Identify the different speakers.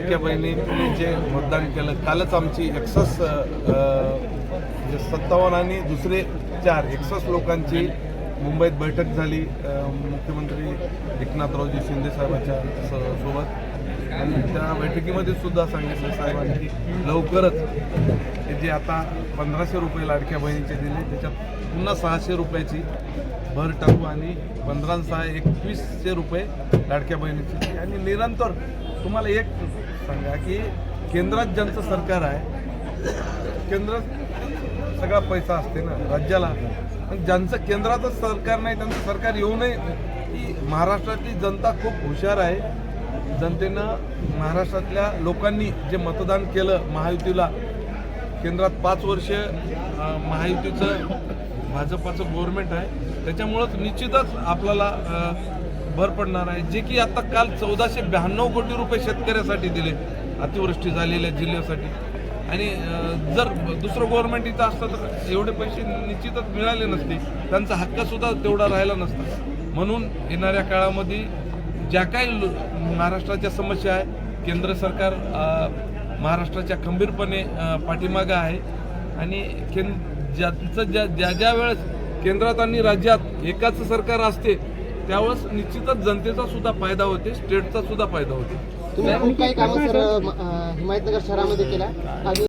Speaker 1: लाडक्या बहिणींनी जे मतदान केलं कालच आमची एक्सस म्हणजे सत्तावन्न आणि दुसरे चार एक्सस लोकांची मुंबईत बैठक झाली मुख्यमंत्री एकनाथरावजी शिंदे साहेबांच्या स- सोबत. आणि त्या बैठकीमध्ये सुद्धा सांगितलं साहेबांनी लवकरच हे जे आता पंधराशे रुपये लाडक्या बहिणीचे दिले त्याच्यात पुन्हा सहाशे रुपयाची भर टाकू आणि पंधरा सहा एकवीसशे रुपये लाडक्या बहिणीचे. आणि निरंतर तुम्हाला एक सांगा की केंद्रात ज्यांचं सरकार आहे केंद्रात सगळा पैसा असते ना राज्याला. पण ज्यांचं केंद्रातच सरकार नाही त्यांचं सरकार येऊ नये. की महाराष्ट्रातली जनता खूप हुशार आहे. जनतेनं महाराष्ट्रातल्या लोकांनी जे मतदान केलं महायुतीला केंद्रात पाच वर्ष महायुतीचं भाजपाचं गव्हर्नमेंट आहे. त्याच्यामुळंच निश्चितच आपल्याला भर पडणार आहे. जे की आता काल चौदाशे ब्याण्णव कोटी रुपये शेतकऱ्यासाठी दिले अतिवृष्टी झालेल्या जिल्ह्यासाठी. आणि जर दुसरं गव्हर्नमेंट इथं असतं तर एवढे पैसे निश्चितच मिळाले नसते. त्यांचा हक्कसुद्धा तेवढा राहिला नसता. म्हणून येणाऱ्या काळामध्ये ज्या काही लो- महाराष्ट्राच्या समस्या आहे केंद्र सरकार महाराष्ट्राच्या खंबीरपणे पाठीमागं आहे. आणि केंद ज्यांचं ज्या ज्या ज्या वेळेस केंद्रात आणि राज्यात एकाच सरकार असते त्यावेळेस निश्चितच जनतेचा सुद्धा फायदा होते स्टेटचा सुद्धा फायदा होते.
Speaker 2: तुम्ही खूप काही कामं सर हिमायतनगर शहरामध्ये आणि